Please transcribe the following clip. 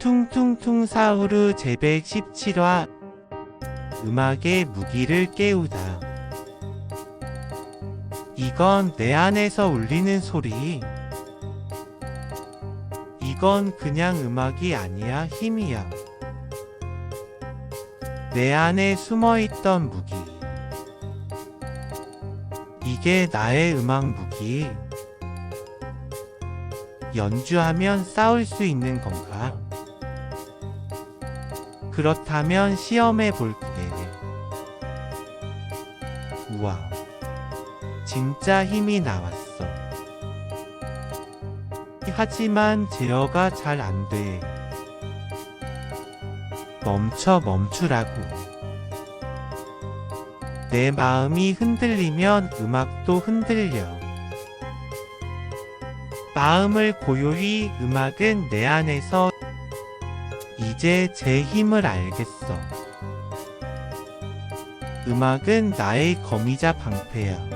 퉁퉁퉁 사후르 제117화. 음악의 무기를 깨우다. 이건 내 안에서 울리는 소리. 이건 그냥 음악이 아니야 힘이야. 내 안에 숨어있던 무기. 이게 나의 음악 무기. 연주하면 싸울 수 있는 건가? 그렇다면 시험해 볼게. 우와, 진짜 힘이 나왔어. 하지만 제어가 잘 안 돼. 멈춰 멈추라고. 내 마음이 흔들리면 음악도 흔들려. 마음을 고요히 음악은 내 안에서 이제 제 힘을 알겠어. 음악은 나의 거미자 방패야.